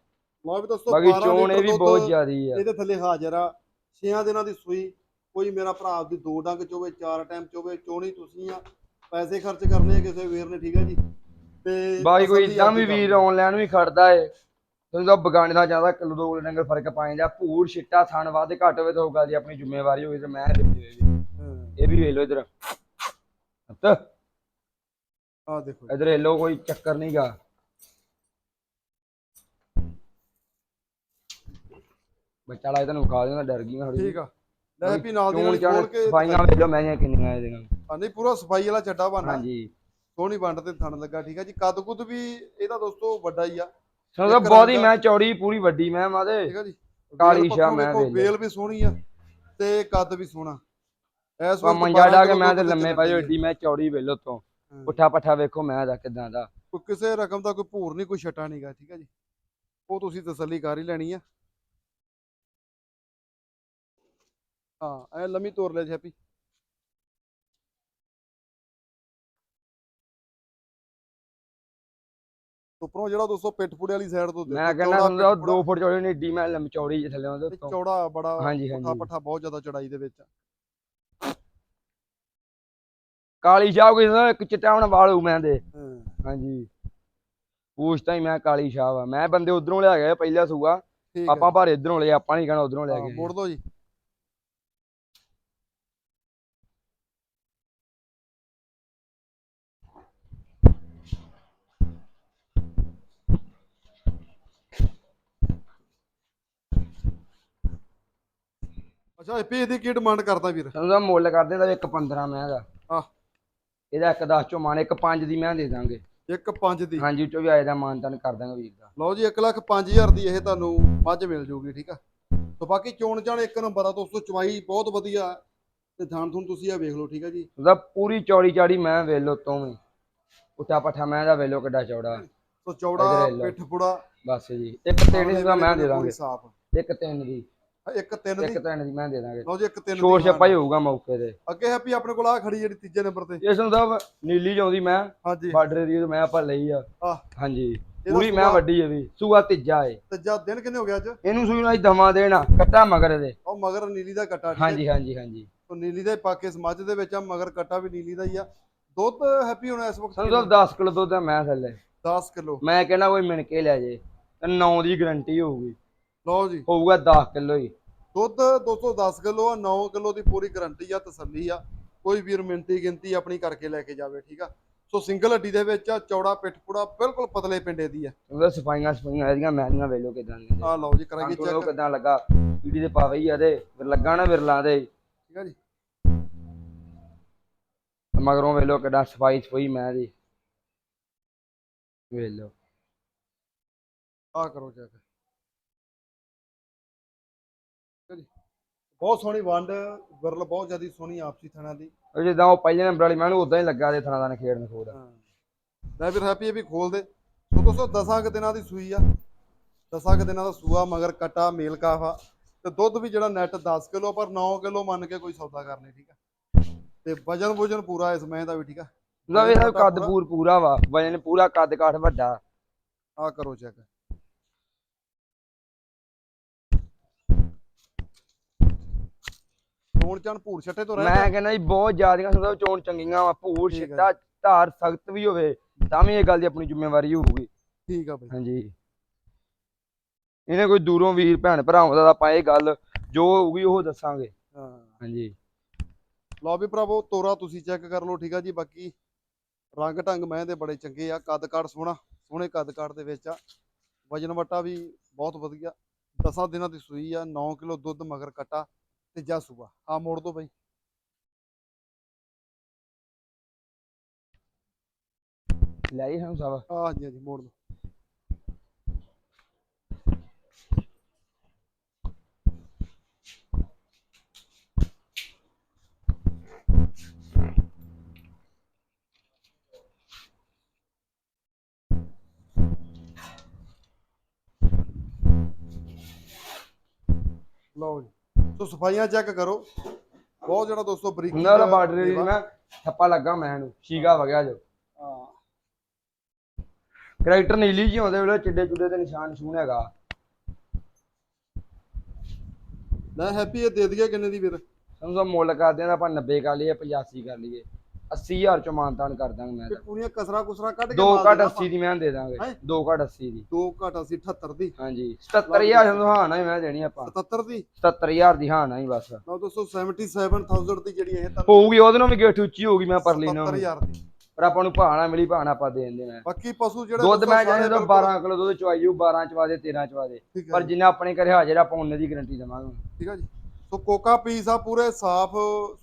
ਲਓ ਵੀ ਦੋਸਤੋ ਬਾਕੀ 12 ਚੋਣ ਇਹ ਵੀ ਬਹੁਤ ਜ਼ਿਆਦੀ ਆ। ਇਹਦੇ ਥੱਲੇ ਹਾਜ਼ਰ ਆ। ਛੇਆਂ ਦਿਨਾਂ ਦੀ ਸੂਈ। ਕੋਈ ਮੇਰਾ ਭਰਾ ਆਪਦੀ ਦੋ ਡੰਗ ਚੋਵੇ ਚਾਰ ਟਾਈਮ ਚੋਵੇ ਚੋਣੀ ਤੁਸੀਂ ਆ। ਪੈਸੇ ਖਰਚ ਕਰਨੇ ਕਿਸੇ ਵੀਰ ਨੇ ਠੀਕ ਹੈ ਜੀ। ਤੇ ਬਾਕੀ ਕੋਈ ਇਦਾਂ ਵੀ। ਵੀਰ ਆਨਲਾਈਨ ਵੀ ਖੜਦਾ ਏ। ਤੁਸੀਂ ਤਾਂ ਬਗਾਨੇ ਦਾ ਜ਼ਿਆਦਾ ਕਿਲੋ ਦੋ ਕਿਲੋ ਡੰਗਰ ਫ਼ਰਕ ਪਾਏ ਜਾਂ ਭੂਰ ਛਿੱਟਾ ਥਣ ਵੱਧ ਘੱਟ ਹੋਵੇ ਤਾਂ ਉਹ ਗੱਲ ਦੀ ਆਪਣੀ ਜ਼ਿੰਮੇਵਾਰੀ ਹੋਵੇ ਤੇ ਮੈਂ ਇਹ ਵੀ ਵੇਖ ਲਓ ਇਧਰ। ਆ ਦੇਖੋ। ਇਧਰ ਵੇਖ ਲਓ ਕੋਈ ਚੱਕਰ ਨਹੀਂਗਾ ਬੱਚਾ ਲਾਇ ਤੈਨੂੰ ਖਾ ਦੇਣਾ ਡਰ ਗਈ ਮੈਂ ਥੋੜੀ ਠੀਕ ਆ। ਲੈ ਵੀ ਨਾਲ ਦੀ ਨਾਲ ਖੋਲ ਕੇ ਸਫਾਈਆਂ ਵੇਖ ਲਓ ਮੈਂ ਕਿੰਨੀਆਂ ਇਹਦੇ ਨਾਲ। ਆ ਨਹੀਂ ਪੂਰਾ ਸਫ਼ਾਈ ਵਾਲਾ ਚੱਡਾ ਬਣਾ ਹਾਂਜੀ। ਸੋਹਣੀ ਵੰਡ ਤੇ ਥਣ ਲੱਗਾ ਠੀਕ ਹੈ ਜੀ। ਕੱਦ ਕੁੱਦ ਵੀ ਇਹਦਾ ਦੋਸਤੋ ਵੱਡਾ ਹੀ ਆ। ਤਾਂ ਇੱਕ ਬਹੁਤ ਹੀ ਰੰਗ- ਮੈਂ ਚੌੜੀ ਪੂਰੀ ਵੱਡੀ ਮੈਂ ਮਾਦੇ ਠੀਕ ਹੈ ਜੀ। ਕਾਲੀ ਵੇਲ ਸ਼ਾਹ ਪੱਖੋਂ ਮੈਂ ਵੇਖੋ। ਵੇਲ ਵੀ ਸੋਹਣੀ ਆ ਤੇ ਕੱਦ ਵੀ ਸੋਹਣਾ। ਐਸ ਆ ਮੰਜਾ ਡਾ ਕੇ ਮੈਂ ਤੇ ਲੰਮੇ ਪੈ ਏਡੀ ਮੈਂ ਚੌੜੀ ਵੇਖ ਲਓ ਤੋਂ ਹਾਂ। ਪੁੱਠਾ ਪੱਠਾ ਵੇਖੋ ਮੈਂ ਦਾ ਕਿਦਾਂ ਦਾ। ਕੋਈ ਕਿਸੇ ਰਕਮ ਦਾ ਕੋਈ ਭੂਰ ਨਹੀਂ ਕੋਈ ਛਟਾ ਨਹੀਂਗਾ ਠੀਕ ਹੈ ਜੀ। ਉਹ ਤੁਸੀਂ ਤਸੱਲੀ ਕਰ ਹੀ ਲੈਣੀ ਆ। ਹਾਂ ਐ ਲੰਮੀ ਤੋਰ ਲੈ ਛੈਪੀ ਉੱਪਰੋਂ ਜਿਹੜਾ ਦੋਸਤੋ ਪਿੱਠ ਪੁੜੇ ਵਾਲੀ ਸਾਈਡ ਤੋਂ ਮੈਂ ਕਹਿੰਦਾ ਹੁੰਦਾ ਪਿੱਠ 2 ਫੁੱਟ ਚੌੜੀ ਨਹੀਂ ਏਡੀ ਮੈਂ ਲੰਮੀ ਚੌੜੀ ਜਿਹੀ ਥੱਲੇ ਉਹਦੇ ਉੱਤੋਂ ਚੌੜਾ ਬੜਾ ਹਾਂਜੀ, ਪੁੱਠਾ ਹਾਂਜੀ। ਪੱਠਾ ਬਹੁਤ ਜ਼ਿਆਦਾ ਚੜਾਈ ਦੇ ਵਿੱਚ। ਕਾਲੀ ਸ਼ਾਹ ਕੋਈ ਇੱਕ ਚਿੱਟਾ ਹੁਣ ਵਾਲ ਮੈਂ ਦੇ। ਹਾਂਜੀ। ਪੂਛ ਤਾਂ ਹੀ ਮੈਂ ਕਾਲੀ ਸ਼ਾਹ ਵਾ। ਮੈਂ ਬੰਦੇ ਉਧਰੋਂ ਲਿਆ ਗਿਆ ਪਹਿਲਾ ਸੂਆ। ਆਪਾਂ ਪਰ ਇਧਰੋਂ ਲਏ ਆਪਾਂ ਨਹੀਂ ਕਹਿਣਾ ਉਧਰੋਂ ਲੈ ਹਾਂ, ਕੇ ਮੋੜ ਦੋ ਜੀ। ਅੱਛਾ ਇਹ ਇਹਦੀ ਕੀ ਡਿਮਾਂਡ ਕਰਦਾ ਵੀਰ? ਤਾਂ ਮੁੱਲ ਕਰਦੇ ਦਾ ਇੱਕ 15 ਮੈਂ ਦਾ ਆਹ। ਇਹਦਾ ਇੱਕ 10 ਚੋਂ ਮਾਨ ਇੱਕ 5 ਦੀ ਮੈਂ ਦੇ ਦਾਂਗੇ। ਇੱਕ ਦੀ। ਹਾਂਜੀ ਚੋ ਵੀ ਆਏ ਦਾ ਮਾਨਤਨ ਕਰ ਦਾਂਗੇ ਵੀਰ ਦਾ। ਲਓ ਜੀ 1 ਲੱਖ 5000 ਦੀ ਇਹ ਤੁਹਾਨੂੰ ਮੱਝ ਮਿਲ ਜੂਗੀ ਠੀਕ ਆ? ਤੇ ਬਾਕੀ ਚੋਣ ਚਾਣ ਇੱਕ ਨੰਬਰ ਆ ਦੋਸਤੋ ਚਵਾਈ ਬਹੁਤ ਵਧੀਆ ਤੇ ਥਾਣ ਥੂਣ ਤੁਸੀਂ ਆ ਵੇਖ ਲਓ ਠੀਕ ਆ ਜੀ? ਉਹਦਾ ਪੂਰੀ ਚੌੜੀ ਚਾੜੀ ਮੈਂ ਵੇਖ ਲਓ ਤੋਂ ਵੀ। ਉੱਠਾ ਪੱਠਾ ਮੈਂ ਦਾ ਵੇਖ ਲਓ ਕਿੱਡਾ ਚੌੜਾ। ਸੋ ਚੌੜਾ। ਪਿੱਠ ਪੁੜਾ। ਬਸ ਜੀ ਇੱਕ ਤਿੰਨ ਦਾ ਮੈਂ ਦੇ ਦਾਂਗੇ। ਇੱਕ ਤਿੰਨ ਦੀ। ਇੱਕ ਤਿੰਨ ਦੀ। ਇੱਕ ਤਿੰਨ ਦੀ ਮੈਂ ਦੇ ਦਾਂਗੇ। ਲਓ ਜੀ ਇੱਕ ਤਿੰਨ ਸ਼ੋਰ ਦੀ ਛੱਪਾ ਹੀ ਹੋਊਗਾ ਮੌਕੇ ਤੇ। ਅੱਗੇ ਹੈਪੀ ਆਪਣੇ ਕੋਲ ਆ ਖੜੀ ਜਿਹੜੀ ਤੀਜੇ ਨੰਬਰ ਤੇ। ਇਸ ਨੂੰ ਤਾਂ ਨੀਲੀ ਜਾਉਂਦੀ ਮੈਂ। ਹਾਂਜੀ। ਬਾਰਡਰ ਦੀ ਮੈਂ ਆਪਾਂ ਲਈ ਆ। ਹਾਂਜੀ। ਪੂਰੀ ਮੈਂ ਵੱਡੀ ਹੈ ਵੀ ਸੂਆ ਤੀਜਾ ਏ। ਤੀਜਾ ਦਿਨ ਕਿੰਨੇ ਹੋ ਗਿਆ ਅੱਜ? ਇਹਨੂੰ ਸੂਈ ਨਾਲ ਦਮਾ ਦੇਣਾ। ਕੱਟਾ ਮਗਰ ਇਹਦੇ। ਉਹ ਮਗਰ ਨੀਲੀ ਦਾ ਕੱਟਾ ਹਾਂਜੀ ਹਾਂਜੀ ਹਾਂਜੀ। ਸੋ ਨੀਲੀ ਦਾ ਪਾਕੇ ਸਮਾਜ ਦੇ ਵਿੱਚ ਆ ਮਗਰ ਕੱਟਾ ਵੀ ਨੀਲੀ ਦਾ ਹੀ ਆ। ਦੁੱਧ ਹੈਪੀ ਹੁਣ ਇਸ ਵਕਤ ਸਾਹਿਬ 10 ਕਿਲੋ ਦੁੱਧ ਆ ਮੈਂ ਥੱਲੇ। 10 ਕਿਲੋ। ਮੈਂ ਕਹਿੰਦਾ ਕੋਈ ਮਿਣ ਕੇ ਲੈ ਜੇ। ਤੇ 9 ਦੀ ਗਰੰਟੀ ਹੋਊਗੀ। ਲਓ ਜੀ। ਹੋਊਗਾ 10 ਕਿਲੋ ਹੀ। ਦੁੱਧ 210 ਕਿਲੋ ਆ 9 ਕਿਲੋ ਦੀ ਪੂਰੀ ਗਾਰੰਟੀ ਆ ਤਸੱਲੀ ਆ। ਕੋਈ ਵੀਰ ਮਿੰਟੀ ਗਿਣਤੀ ਆਪਣੀ ਕਰਕੇ ਲੈ ਕੇ ਜਾਵੇ ਠੀਕ ਆ? ਸੋ ਸਿੰਗਲ ਹੱਡੀ ਦੇ ਵਿੱਚ ਆ ਚੌੜਾ ਪਿੱਠ ਪੂੜਾ ਬਿਲਕੁਲ ਪਤਲੇ ਪਿੰਡੇ ਦੀ ਆ। ਉਹਦਾ ਸਫਾਈਆਂ ਸਫਾਈਆਂ ਇਹਦੀਆਂ ਮੈਨੀਆਂ ਵੇਲੋ ਕਿਦਾਂ ਦੀਆਂ ਆ ਲਓ ਜੀ ਕਰਾਂਗੇ ਚੈੱਕ ਕਿਦਾਂ ਲੱਗਾ ਪੀੜੀ ਦੇ ਪਾਵੇ ਹੀ ਆ ਤੇ ਫਿਰ ਲੱਗਾ ਨਾ ਵਿਰਲਾਂ ਦੇ। ਠੀਕ ਆ ਜੀ। ਮਗਰੋਂ ਵੇਲੋ ਕਿਦਾਂ ਸਫ਼ਾਈ ਸਫ਼ਾਈ ਮੈਂ ਦੀ। ਵੇਲੋ ਆ ਕਰੋ ਚੈੱਕ ਬਹੁਤ ਸੋਹਣੀ ਵੰਡ ਵਿਰਲ ਬਹੁਤ ਜ਼ਿਆਦੀ ਸੋਹਣੀ ਆਪਸੀ ਥਣਾ ਦੀ। ਉਹ ਜਿੱਦਾਂ ਉਹ ਪਹਿਲੇ ਨੰਬਰ ਵਾਲੀ ਮੈਨੂੰ ਉਦਾਂ ਹੀ ਲੱਗਾ ਦੇ ਥਣਾ ਦਾ ਨਖੇੜ ਨਖੋੜ ਹਾਂ। ਲੈ ਵੀਰ ਹੈਪੀ ਇਹ ਵੀ ਖੋਲ ਦੇ ਸੋ ਦੋਸਤੋ ਦਸਾਂ ਕੁ ਦਿਨਾਂ ਦੀ ਸੂਈ ਆ। ਦਸਾਂ ਕੁ ਦਿਨਾਂ ਦਾ ਸੂਆ ਮਗਰ ਕਟਾ ਮੇਲ ਕਾਫਾ। ਤੇ ਦੁੱਧ ਵੀ ਜਿਹੜਾ ਨੈਟ 10 ਕਿਲੋ ਪਰ 9 ਕਿਲੋ ਮੰਨ ਕੇ ਕੋਈ ਸੌਦਾ ਕਰਨੇ ਠੀਕ ਆ। ਤੇ ਵਜਨ ਵਜਨ ਪੂਰਾ ਇਸ ਮਹੀਂ ਦਾ ਵੀ ਠੀਕ ਆ। ਉਹਦਾ ਵੀ ਕੱਦ ਪੂਰ। ਪੂਰਾ ਵਾ। ਵਜਨ ਪੂਰਾ ਕੱਦ ਕਾਠ ਵੱਡਾ। ਆ ਕਰੋ ਚੈੱਕ ਚੋਣ ਚਣ ਭੂਰ ਛੱਟੇ ਤੋਂ ਰਹਿ ਮੈਂ ਕਹਿੰਦਾ ਜੀ ਬਹੁਤ ਜ਼ਿਆਦੀਆਂ ਸੁਦਾ ਚੋਣ ਚੰਗੀਆਂ ਵਾ ਭੂਰ ਠੀਕ ਛਿੱਟਾ ਧਾਰ ਸਖਤ ਵੀ ਹੋਵੇ ਤਾਂ ਵੀ ਇਹ ਗੱਲ ਦੀ ਆਪਣੀ ਜ਼ਿੰਮੇਵਾਰੀ ਹੋਊਗੀ। ਠੀਕ ਆ ਬਈ। ਹਾਂਜੀ। ਇਹਨੇ ਕੋਈ ਦੂਰੋਂ ਵੀਰ ਭੈਣ ਭਰਾਵਾਂ ਦਾ ਤਾਂ ਆਪਾਂ ਇਹ ਗੱਲ ਜੋ ਹੋਊਗੀ ਉਹ ਦੱਸਾਂਗੇ। ਹਾਂ। ਹਾਂਜੀ। ਲਓ ਵੀ ਭਰਾਵੋ ਤੋਰਾ ਤੁਸੀਂ ਚੈੱਕ ਕਰ ਲਓ ਠੀਕ ਆ ਜੀ। ਬਾਕੀ ਰੰਗ ਢੰਗ ਮੈਂ ਦੇ ਬੜੇ ਚੰਗੇ ਆ। ਕੱਦ ਕਾਠ ਸੋਹਣਾ ਸੋਹਣੇ ਕੱਦ ਕਾਠ ਦੇ ਵਿੱਚ ਆ। ਵਜਨ ਵਟਾ ਵੀ ਬਹੁਤ ਵਧੀਆ। ਦਸਾਂ ਦਿਨਾਂ ਦੀ ਸੂਈ ਆ 9 ਕਿਲੋ ਦੁੱਧ ਮਗਰ ਕਟਾ। ਤੀਜਾ ਸੂਆ ਆ ਮੋੜ ਦੋ ਬਈ। ਲੈ ਜੀ ਸਾਨੂੰ ਸਭ ਆ ਹਾਂਜੀ ਹਾਂਜੀ ਮੋੜ ਦੋ। ਲਓ ਜੀ। ਸੋ ਸਫਾਈਆਂ ਚੈੱਕ ਕਰੋ। ਬਹੁਤ ਜਿਹੜਾ ਦੋਸਤੋ ਬਰੀਕੀ ਉਹਨਾਂ ਦਾ ਦਾ ਬਾਰਡਰ ਦੀ ਲੇਵਾ। ਮੈਂ ਥੱਪਾ ਲੱਗਾ ਮੈਂ ਨੂੰ ਸ਼ੀਗਾ ਵਗਿਆ ਜੋ। ਹਾਂ। ਕਰੈਕਟਰ ਨੀਲੀ ਜੀ ਆਉਂਦੇ ਵੇਲੇ ਚਿੱਡੇ ਚੁੱਡੇ ਤੇ ਨਿਸ਼ਾਨ ਨਿਸ਼ੂਨ ਹੈਗਾ। ਲੈ ਹੈਪੀ ਇਹ ਦੇ ਦਈਏ ਕਿੰਨੇ ਦੀ ਵੀਰ ਸਾਨੂੰ ਤਾਂ ਮੁੱਲ ਕਰਦੇ ਆ ਆਪਾਂ 90 ਕਰ ਲਈਏ 85 ਕਰ ਲਈਏ। 80000 ਚ ਮਾਨਤਾਨ ਕਰ ਦਾਂਗੇ ਮੈਂ ਤੇ ਪੂਰੀਆਂ ਕਸਰਾ ਕੁਸਰਾ ਕੱਢ ਕੇ ਦੋ ਮਾਰ ਘੱਟ ਦੇਣਾ 80 ਦੀ ਮੈਂ ਦੇ ਦਾਂਗੇ। ਹੈਂ? ਦੋ ਘੱਟ 80 ਦੀ। ਦੋ ਘੱਟ ਅਸੀਂ 78 ਦੀ। ਹਾਂਜੀ। 77000 ਸਾਨੂੰ ਹਾਂ ਨਾ ਹੀ ਮੈਂ ਦੇਣੀ ਆਪਾਂ। 77 ਦੀ? 77000 ਦੀ ਹਾਂ ਨਾ ਹੀ ਬਸ। ਲਓ ਦੋਸਤੋ 77000 ਦੀ ਜਿਹੜੀ ਇਹ ਤਾਂ ਹੋਊਗੀ ਉਹਦੇ ਨਾਲ ਵੀ ਗਿੱਠ ਉੱਚੀ ਹੋਊਗੀ ਮੈਂ ਪਰਲੀ ਨਾਲ। 77000 ਦੀ। ਪਰ ਆਪਾਂ ਨੂੰ ਭਾਣਾ ਮਿਲੀ ਭਾਣਾ ਆਪਾਂ ਦੇ ਦਿੰਦੇ ਮੈਂ ਬਾਕੀ ਪਸ਼ੂ ਜਿਹੜੇ ਦੁੱਧ ਦੋਸਤੋ ਮੈਂ ਸਾਰੇ ਬਿਲਕੁਲ 12 ਕਿਲੋ ਦੁੱਧ ਚਵਾਈ ਜਾਊ 12 ਚਵਾ ਦੇ 13 ਚਵਾ ਦੇ। ਠੀਕ ਹੈ ਪਰ ਜਿੰਨਾ ਆਪਣੇ ਘਰੇ ਹਾਜ਼ਰ ਆ, ਆਪਾਂ ਉਹਨੇ ਦੀ ਗਾਰੰਟੀ ਦੇਵਾਂਗੇ। ਠੀਕ ਹੈ ਜੀ। ਸੋ ਕੋਕਾ ਪੀਸ ਆ ਪੂਰੇ ਸਾਫ਼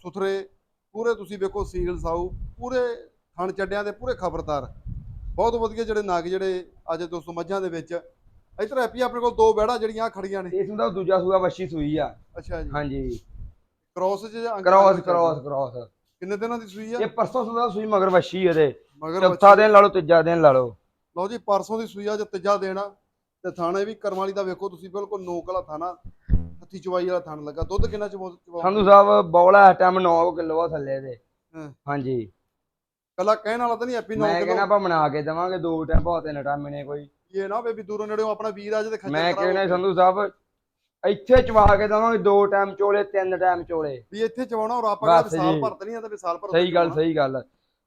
ਸੁਥਰੇ ਪੂਰੇ ਤੁਸੀਂ ਵੇਖੋ ਸੀਲ ਸਾਊ ਪੂਰੇ ਥਣ ਚੱਡਿਆਂ ਦੇ ਪੂਰੇ ਖਬਰਦਾਰ। ਬਹੁਤ ਵਧੀਆ ਜਿਹੜੇ ਨਗ ਜਿਹੜੇ ਅੱਜ ਦੋਸਤੋ ਮੱਝਾਂ ਦੇ ਵਿੱਚ। ਇਧਰ ਹੈਪੀ ਆਪਣੇ ਕੋਲ ਦੋ ਬੈੜਾ ਜਿਹੜੀਆਂ ਖੜੀਆਂ ਨੇ। ਇਸ ਨੂੰ ਤਾਂ ਦੂਜਾ ਸੂਆ ਵੱਛੀ ਸੂਈ ਆ। ਅੱਛਾ ਜੀ। ਹਾਂਜੀ। ਕ੍ਰੋਸ ਚ ਕ੍ਰਾਸ ਕ੍ਰਾਸ ਕ੍ਰਾਸ। ਕਿੰਨੇ ਦਿਨਾਂ ਦੀ ਸੂਈ ਆ? ਇਹ ਪਰਸੋਂ ਸੂਆ ਸੂਈ ਮਗਰ ਵੱਛੀ ਇਹਦੇ। ਚੌਥਾ ਦਿਨ ਲਾ ਲਓ ਤੀਜਾ ਦਿਨ ਲਾ ਲਓ। ਲਓ ਜੀ ਪਰਸੋਂ ਦੀ ਸੂਈ ਆ ਜੇ ਤੀਜਾ ਦੇਣਾ ਤੇ ਥਾਣੇ ਵੀ ਕਰਮ ਵਾਲੀ ਦਾ ਵੇਖੋ ਤੁਸੀਂ ਬਿਲਕੁਲ ਨੋਕ ਵਾਲਾ ਥਾਣਾ। ਹੱਥੀ ਚਵਾਈ ਵਾਲਾ ਥਾਣ ਲੱਗਾ ਦੁੱਧ ਕਿੰਨਾ ਚਵਾ ਚਵਾ- ਸੰਧੂ ਸਾਹਿਬ ਬੌਲਾ ਇਸ ਟਾਈਮ 9 ਕਿਲੋ ਆ ਥੱਲੇ ਦੇ। ਹਾਂ। ਹਾਂਜੀ। ਕੱਲਾ ਕਹਿਣ ਵਾਲਾ ਤਾਂ ਨਹੀਂ 9 ਮੈਂ ਕਹਿੰਦਾ ਆਪਾਂ ਬਣਾ ਕੇ ਦੇਵਾਂਗੇ ਦੋ ਟਾਈਮ ਬਹੁਤ ਤਿੰਨ ਟਾਈਮ ਨੇ ਕੋਈ। ਇਹ ਨਾ ਬੇਬੀ ਦੂਰੋਂ ਨੇੜਿਓਂ ਆਪਣਾ ਵੀਰ ਅੱਜ ਤੇ ਖੱਜਲ ਮੈਂ ਖਰਾਬ ਕਹਿੰਦਾ ਹੋ ਸੰਧੂ ਸਾਹਿਬ ਇੱਥੇ ਚਵਾ ਕੇ ਦੇਵਾਂਗੇ ਦੋ ਟਾਈਮ ਚੋਲੇ ਤਿੰਨ ਟਾਈਮ ਚੋਲੇ। ਵੀ ਇੱਥੇ ਚਵਾਉਣਾ ਔਰ ਆਪਾਂ ਬਸ ਕਹਿੰਦੇ ਸਾਲ ਜੀ। ਭਰ ਤਾਂ ਨਹੀਂ ਆਂਦਾ ਵੀ ਸਾਲ ਭਰ ਸਹੀ ਗੱਲ ਸਹੀ ਗੱਲ।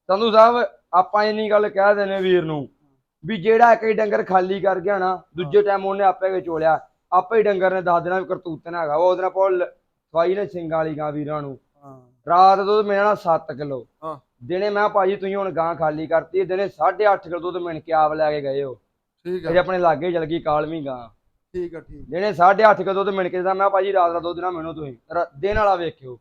ਸੰਧੂ ਸਾਹਿਬ ਆਪਾਂ ਇੰਨੀ ਗੱਲ ਕਹਿ ਦਿੰਦੇ ਵੀਰ ਨੂੰ ਵੀ ਜਿਹੜਾ ਇੱਕ ਹੀ ਡੰਗਰ ਖਾਲੀ ਕਰ ਗਿਆ ਨਾ ਦੂਜੇ ਟਾਈਮ ਉਹਨੇ ਆਪੇ ਕੇ ਚੋਲਿਆ। ਆਪੇ ਹੀ ਡੰਗਰ ਨੇ ਦੱਸ ਦੇਣਾ ਵੀ ਕਰਤੂਤਨ ਹੈਗਾ। ਵਾ ਉਹਦੇ ਨਾਲ ਕੋਲ ਸਵਾਈ ਨੇ ਸਿੰਘਾਂ ਵਾਲੀ ਗਾਂ ਵੀਰਾਂ ਨੂੰ। ਹਾਂ। ਰਾਤ ਦੁੱਧ ਮਿਲਣਾ 7 ਕਿਲੋ। ਹਾਂ। ਦਿਨੇ ਮੈਂ ਭਾਜੀ ਤੁਸੀਂ ਹੁਣ ਗਾਂ ਖਾਲੀ ਕਰਤੀ ਹੈ, ਦਿਨੇ 8.5 ਕਿਲੋ ਦੁੱਧ ਮਿਣ ਕੇ ਆਪ ਲੈ ਕੇ ਗਏ ਹੋ। ਠੀਕ ਅਜੇ ਆ ਆਪਣੇ ਲਾਗੇ ਹੀ ਚਲ ਗਈ ਕਾਲਵੀਂ ਗਾਂ। ਠੀਕ ਆ ਠੀਕ। ਦਿਨੇ 8.5 ਕਿਲੋ ਦੁੱਧ ਮਿਣ ਕੇ ਦਿੱਤਾ। ਮੈਂ ਭਾਜੀ ਰਾਤ ਦਾ ਦੁੱਧ ਨਾ ਮੈਨੂੰ ਤੁਸੀਂ। ਰਾ- ਦਿਨ ਵਾਲਾ ਵੇਖਿਓ।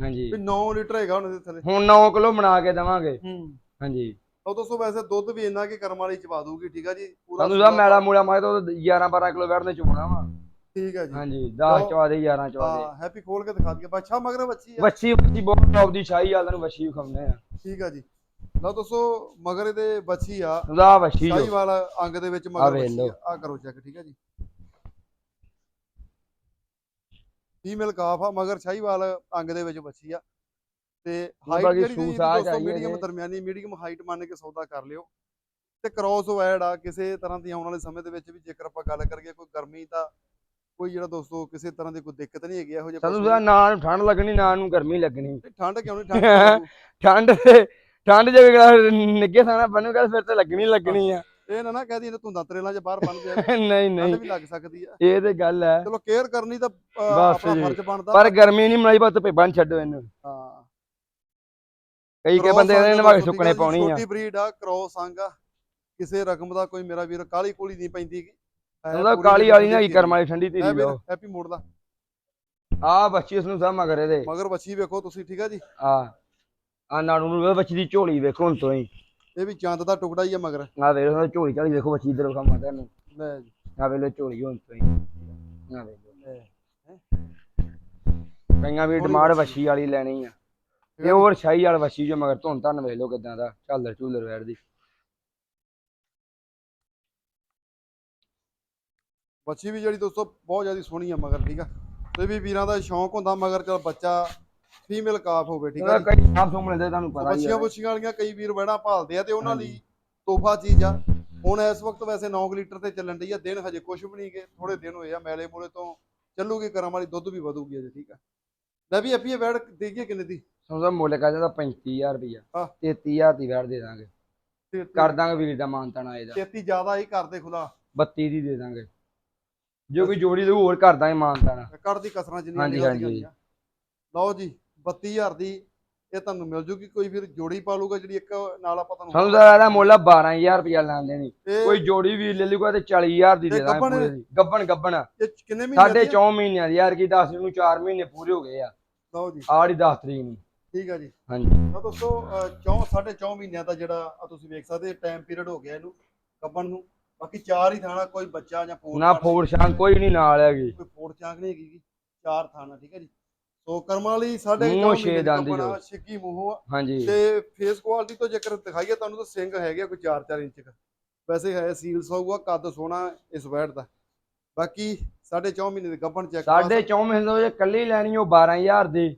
ਹਾਂਜੀ। ਵੀ 9 ਲੀਟਰ ਹੈਗਾ ਹੁਣ ਇਹਦੇ ਥੱਲੇ। ਹੁਣ 9 ਕਿਲੋ ਬਣਾ ਕੇ ਦੇਵਾਂਗੇ। ਹੂੰ। ਹਾਂਜੀ। ਉਹ ਦੋਸਤੋ ਵੈਸੇ ਦੁੱਧ ਵੀ ਇੰਨਾ ਕਿ ਕਰਮ ਵਾਲੀ ਚਵਾ ਦੂਗੀ ਠੀਕ ਆ ਜੀ? ਪੂਰਾ ਸਾਨੂੰ ਸਾਹਿਬ ਮੈਲਾ ਮੂਲਾ ਮਾਰੇ ਤਾਂ 11 12 ਕਿਲੋ ਵੜਨੇ ਚੁਣਾ ਵਾ। ਠੀਕ ਆ ਜੀ। ਹਾਂਜੀ 10 ਲਓ। ਚਵਾ ਦੇ 11 ਚਵਾ ਦੇ। ਹਾਂ ਹੈਪੀ ਖੋਲ ਕੇ ਦਿਖਾ ਦਈਏ। ਬੱਚਾ ਮਗਰ ਬੱਚੀ ਆ। ਵੱਛੀ ਵੱਛੀ ਬਹੁਤ ਟੌਪ ਦੀ ਸ਼ਾਹੀ ਆ ਤੁਹਾਨੂੰ ਵੱਛੀ ਵਿਖਾਉਂਦੇ ਆ। ਠੀਕ ਆ ਜੀ। ਲਓ ਦੋਸਤੋ ਮਗਰ ਇਹਦੇ ਬੱਚੀ ਆ। ਉਹਦਾ ਵੱਛੀ ਜੋ। ਸ਼ਾਹੀਵਾਲ ਅੰਗ ਦੇ ਵਿੱਚ ਮਗਰ ਬੱਚੀ। ਆ। ਕਰੋ ਚੈੱਕ ਠੀਕ ਆ ਜੀ। ਫੀਮੇਲ ਕਾਫ ਆ ਮਗਰ ਸ਼ਾਹੀਵਾਲ ਅੰਗ ਦੇ ਵਿੱਚ ਬੱਚੀ ਆ। ਤੇ ਹਾਈਟ ਜਿਹੜੀ ਦੋਸਤੋ ਜਾਈਏ ਮੀਡੀਅਮ ਇਹਦੇ। ਦਰਮਿਆਨੀ ਮੀਡੀਅਮ ਹਾਈਟ ਮੰਨ ਕੇ ਸੌਦਾ ਕਰ ਲਿਓ। ਤੇ ਕ੍ਰੋਸ ਵੈਡ ਆ ਕਿਸੇ ਤਰ੍ਹਾਂ ਦੀ ਆਉਣ ਵਾਲੇ ਸਮੇਂ ਦੇ ਵਿੱਚ ਵੀ ਜੇਕਰ ਆਪਾਂ ਗੱਲ ਕਰੀਏ ਕੋਈ ਗਰਮੀ ਦਾ ਕੋਈ ਜਿਹੜਾ ਦੋਸਤੋ ਕਿਸੇ ਤਰ੍ਹਾਂ ਦੀ ਕੋਈ ਦਿੱਕਤ ਨਹੀਂ ਹੈਗੀ ਇਹੋ ਜਿਹੇ ਸਾਨੂੰ ਤਾਂ ਨਾ ਨੂੰ ਠੰਡ ਲੱਗਣੀ ਨਾ ਨੂੰ ਗਰਮੀ ਲੱਗਣੀ। ਠੰਡ ਕਿਉਂ ਨਹੀਂ ਠੰਡ? *laughs* ਠੰਡ ਠੰਡ ਜੇ ਨਿੱਗੇ ਸਾਣਾ ਬਣੂਗਾ ਫਿਰ ਤੇ ਲੱਗਣੀ ਲੱਗਣੀ ਆ। ਇਹ ਨਾ ਨਾ ਕਹਦੀ ਧੁੰਦਾਂ ਤਰੇਲਾਂ 'ਚ ਬਾਹਰ ਬਣ ਪਿਆ *laughs* ਨਹੀਂ ਨਹੀਂ। ਵੀ ਲੱਗ ਸਕਦੀ ਆ। ਇਹ ਤੇ ਗੱਲ ਹੈ। ਚਲੋ ਕੇਅਰ ਕਰਨੀ ਤਾਂ ਆਪਣਾ ਜੀ। ਫਰਜ਼ ਬਣਦਾ ਪਰ ਗਰਮੀ ਨਹੀਂ ਮਨਾਈ ਬਸ ਭੇਬਾਂ ਛੱਡੋ ਇਹਨੂੰ। ਹਾਂ। ਕਈ ਕੇ ਬੰਦੇ ਸੰਗ ਨੇ ਦਾ ਨਵਾ ਕੇ ਛੋਟੀ ਸੁੱਕਣੇ ਪਾਉਣੀ ਆ। ਛੋਟੀ ਬਰੀਡ ਆ ਕ੍ਰੋਸ ਸੰਗ ਆ। ਕਿਸੇ ਰਕਮ ਦਾ ਕੋਈ ਮੇਰਾ ਵੀਰ ਕਾਲੀ ਕੋਲੀ ਨਹੀਂ ਪੈਂਦੀ। ਹੈ ਉਹਦਾ ਕਾਲੀ ਵਾਲੀ ਨਾ ਜਿਹੜੀ ਕਰਮ ਵਾਲੀ ਠੰਡੀ ਹੈ ਤੇਰੀ ਲੋ ਹੈਪੀ ਮੋੜ ਦਾ ਆ ਬੱਚੀ ਉਸ ਨੂੰ ਸਾਹ ਮਗਰ ਇਹਦੇ। ਮਗਰ ਬੱਚੀ ਵੇਖੋ ਤੁਸੀਂ ਠੀਕ ਆ ਜੀ? ਆ ਆ ਨਾੜੂ ਨੂੰ ਬੱਚੀ ਦੀ ਝੋਲੀ ਵੇਖੋ ਹੁਣ ਤੋਂ ਹੀ। ਇਹ ਵੀ ਚੰਦ ਦਾ ਟੁਕੜਾ ਹੀ ਆ ਮਗਰ। ਆ ਵੇਖ ਉਹਦਾ ਝੋਲੀ ਚਾਲੀ ਵੇਖੋ ਬੱਚੀ ਇਧਰ ਵਿਖਾ ਮਾਤਾ ਨੂੰ ਲੈ ਜੀ। ਆ ਵੇਖ ਲੋ ਝੋਲੀ ਹੁਣ ਤੋਂ ਹੀ। ਆ ਵੇਖ। ਕਈਆਂ ਵੀ ਡਿਮਾਂਡ ਬੱਚੀ। ਵੱਛੀ ਵਾਲੀ ਲੈਣੀ ਆ। ਇਹ ਆ। ਹੋਰ ਸ਼ਾਹੀ ਵਾਲ ਵੱਛੀ ਜੋ ਮਗਰ ਧੁੰਨ ਧੰਨ ਵੇਖ ਲੋ ਕਿਦਾਂ ਦਾ ਝਾਲਰ ਝੂਲਰ ਵੈਰ ਦੀ। ਬੱਚੀ ਵੀ ਜਿਹੜੀ ਦੋਸਤੋ ਬਹੁਤ ਜ਼ਿਆਦਾ ਸੋਹਣੀ ਆ ਮਗਰ ਠੀਕ ਆ? ਤੇ ਵੀ ਵੀਰਾਂ ਦਾ ਸ਼ੌਂਕ ਹੁੰਦਾ ਮਗਰ ਚਲ ਬੱਚਾ ਫੀਮੇਲ ਕਾਫ ਹੋਵੇ ਠੀਕ ਆ ਕਈ ਸਾਫ਼ ਸੁਮ ਲੈਂਦੇ ਤੁਹਾਨੂੰ ਪਤਾ ਹੀ ਬੱਚੀਆਂ ਹੈ ਬੁੱਚੀਆਂ ਵਾਲੀਆਂ ਕਈ ਵੀਰ ਵੜਾ ਭਾਲਦੇ ਆ ਤੇ ਉਹਨਾਂ। ਲਈ ਤੋਹਫਾ ਚੀਜ਼ ਆ। ਹੁਣ ਇਸ ਵਕਤ ਵੈਸੇ 9 ਲੀਟਰ ਤੇ ਚੱਲਣ ਡਈ ਆ ਦਿਨ ਹਜੇ ਕੁਝ ਵੀ ਨਹੀਂ ਗਏ ਥੋੜੇ ਦਿਨ ਹੋਏ ਆ ਮੈਲੇ ਮੂਲੇ ਤੋਂ ਚੱਲੂਗੀ ਕਰਮ ਵਾਲੀ ਦੁੱਧ ਵੀ ਵਧੂਗੀ ਅਜੇ ਠੀਕ ਆ? ਲੈ ਵੀ ਇਹ ਵੈੜ ਦੇਈਏ ਕਿੰਨੇ ਦੀ। ਸਮਝਦਾ ਮੁੱਲ ਕਾ ਜਾਂਦਾ 35000 ਰੁਪਇਆ ਹਾਂ। 33000 ਦੀ ਵੈਰ ਦੇ ਦਾਂਗੇ। ਤੇ ਕਰ ਦਾਂਗੇ ਵੀਰ ਦਾ ਮਾਨਤਾਣਾ ਇਹਦਾ। ਛੇਤੀ ਜ਼ਿਆਦਾ ਹੀ ਕਰਦੇ ਖੁਲਾ 32 ਦੀ ਦੇ ਦਾਂਗੇ। ਜੋ ਕੋਈ ਜੋੜੀ ਦੇ ਹੋਰ ਕਰ ਦਾਂਗੇ ਮਾਨਤਾਣਾ ਕੱਢ ਦੀ ਕਸਰਾਂ ਜਿੰਨੀਆਂ ਹਾਂਜੀ, ਹਾਂਜੀ। ਲਓ ਜੀ 32000 ਦੀ ਇਹ ਤੁਹਾਨੂੰ ਮਿਲ ਜੂਗੀ। ਕੋਈ ਫਿਰ ਜੋੜੀ ਪਾ ਲੂਗਾ ਜਿਹੜੀ ਇੱਕ ਨਾਲ ਆਪਾਂ ਤੁਹਾਨੂੰ ਸਮਝਦਾ ਇਹਦਾ ਮੁੱਲ ਆ 12000 ਰੁਪਇਆ ਲੈਣ ਦੇਣੀ। ਇਹ ਕੋਈ ਜੋੜੀ ਵੀ ਲੈ ਲੂਗਾ ਤੇ 40000 ਦੀ ਤੇ ਦੇ ਦਾਂਗੇ ਗੱਭਣ? ਪੂਰੇ ਦੀ। ਗੱਬਣ ਗੱਬਣ। ਇਹ ਕਿੰਨੇ ਮਹੀਨੇ ਸਾਢੇ ਦੀ ਆ? 4 ਮਹੀਨਿਆਂ ਦੀ ਯਾਰ ਕੀ 10 ਨੂੰ 4 ਮਹੀਨੇ ਪੂਰੇ ਹੋ ਗਏ ਆ। ਲਓ ਜੀ। ਆੜੀ 10 ਤਰੀਕ ਨੂੰ। ਠੀਕ ਆ ਜੀ। ਹਾਂਜੀ। ਤਾਂ ਦੋਸਤੋ ਅਹ, ਚੌਂ ਸਾਢੇ ਚੌਂ ਮਹੀਨਿਆਂ ਦਾ ਜਿਹੜਾ ਆ ਤੁਸੀਂ ਵੇਖ ਸਕਦੇ ਟਾਈਮ ਪੀਰੀਅਡ ਹੋ ਗਿਆ ਇਹਨੂੰ ਕੱਬਣ ਨੂੰ। ਬਾਕੀ ਚਾਰ ਹੀ ਥਾਣਾ ਕੋਈ ਬੱਚਾ ਜਾਂ ਫੋੜ ਨਾ ਫਾੜ ਸ਼ਾਂ ਕੋਈ ਨਹੀਂ ਨਾਲ ਹੈਗੀ। ਕੋਈ ਫੋੜ ਚਾਂਕ ਨਹੀਂ ਹੈਗੀ। ਚਾਰ ਥਾਣਾ ਠੀਕ ਹੈ ਜੀ। ਸੋ ਕਰਮ ਵਾਲੀ ਸਾਡੇ ਮੂੰਹੋਂ ਛੇ ਦੀ ਆ, ਜੋ। ਛਿੱਕੀ ਮੂੰਹੋਂ ਹਾਂਜੀ। ਤੇ ਫੇਸ ਕੁਆਲਿਟੀ ਤੋਂ ਜੇਕਰ ਦਿਖਾਈਏ ਤੁਹਾਨੂੰ ਤਾਂ ਸਿੰਘ ਹੈਗੇ ਕੋਈ 4-4 ਇੰਚ ਦਾ ਵੈਸੇ ਹੈ ਸੀਲਸ ਹੋਊਗਾ ਕੱਦ ਸੋਹਣਾ ਇਸ ਵੈਟ ਦਾ। ਬਾਕੀ ਸਾਢੇ ਚੌਂ ਮਹੀਨੇ ਦੇ ਗੱਬਣ ਚੈੱਕ ਸਾਢੇ 4 ਮਹੀਨੇ ਜੇ ਕੱਲੀ ਲੈਣੀ ਉਹ 12000 ਦੀ।